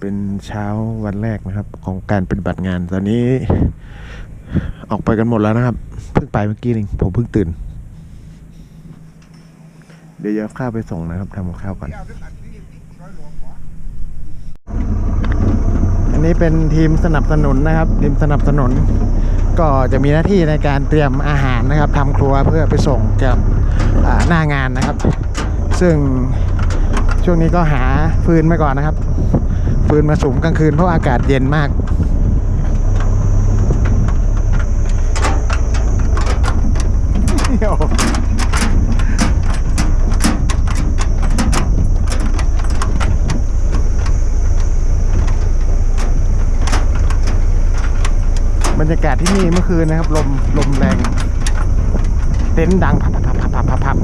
เป็นเช้าวันแรกนะครับ ของการปฏิบัติงาน ตอนนี้ ออกไปกันหมดแล้วนะครับ เพิ่งไปเมื่อกี้เองผมเพิ่งตื่น เดี๋ยวจะข้าวไปส่งนะครับทำกับข้าวก่อนอันนี้เป็นทีมสนับสนุนนะครับ ทีมสนับสนุน ก็จะมีหน้าที่ในการเตรียมอาหารนะครับทำครัวเพื่อไปส่งกับหน้างานนะครับ ซึ่งช่วงนี้ก็หาฟืนไปก่อนนะครับ ฟืนมาสุมกลางคืนเพราะอากาศเย็นมาก บรรยากาศที่นี่เมื่อคืนนะครับ ลมลมแรง เต็นท์ดังพับพับพับพับพับพับ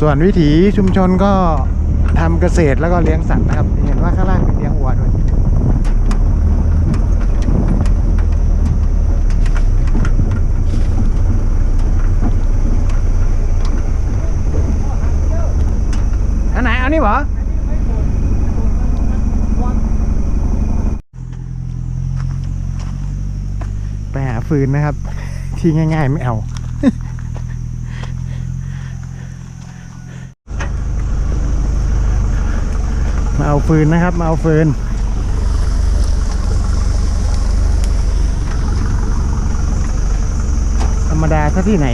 ส่วนวิถีชุมชนก็ ทำเกษตรแล้วก็เลี้ยงสัตว์นะครับ เห็นว่าข้างล่างมีเลี้ยงวัวด้วยอันไหน เอานี่เหรอไปหาฟืนนะครับ ที่ง่าย ๆ ไม่เอา เอาฟืนนะครับมาเอาฟืนธรรมดาถ้าที่ไหน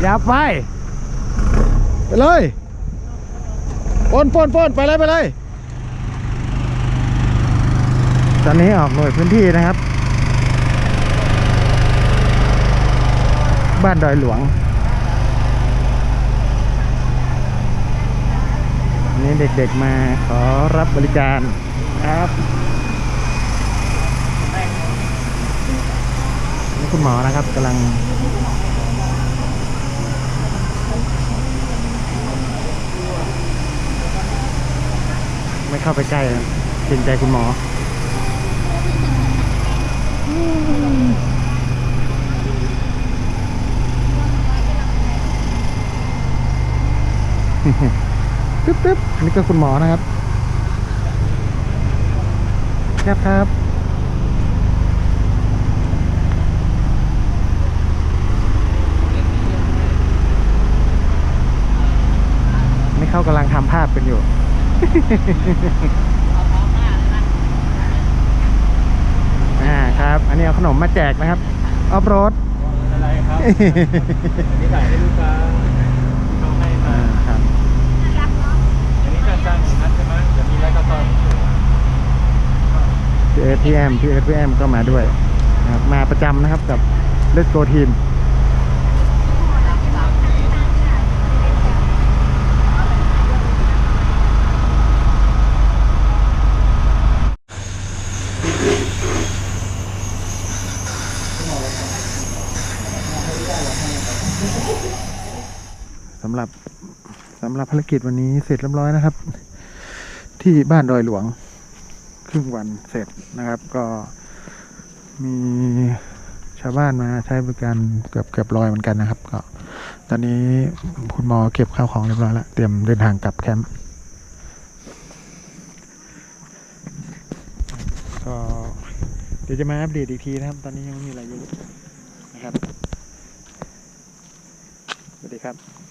อย่าไป ไปเลยปนปนปนไปเลยไปเลย ตอนนี้ออกหน่วยพื้นที่นะครับ บ้านดอยหลวง นี่เด็กๆมาขอรับบริการครับนี่คุณหมอนะครับกำลัง ไม่เข้าไปใกล้ครับเกรงใจคุณหมอตึ๊บตึ๊บอันนี้ก็คุณหมอนะครับ ครับครับไม่เข้ากำลังทำภาพกันอยู่ อ่าครับ อันนี้เอาขนมมาแจกนะครับออฟโรดอะไรครับอันนี้ถ่ายให้ลูกค้าเขาให้มาอ่าครับอันนี้การจ้างนัดใช่ไหมเดี๋ยวมีไลฟ์กระตอนอยู่พีเอพีเอ็มพีเอพีเอ็มก็มาด้วยนะครับมาประจำนะครับกับเลสโกทีมำหรับสำหรับภารกิจวันนี้เสร็จเรียบร้อยนะครับ ที่บ้านดอยหลวง ครึ่งวันเสร็จนะครับ ก็มีชาวบ้านมาใช้บริการเกือบเกือบร้อยเหมือนกันนะครับ ก็ ตอนนี้คุณหมอเก็บข้าวของเรียบร้อยแล้วเตรียมเดินทางกลับแคมป์ก็เดี๋ยวจะมาอัปเดตอีกทีนะครับ ตอนนี้ยังไม่มีอะไรเยอะนะครับ สวัสดีครับ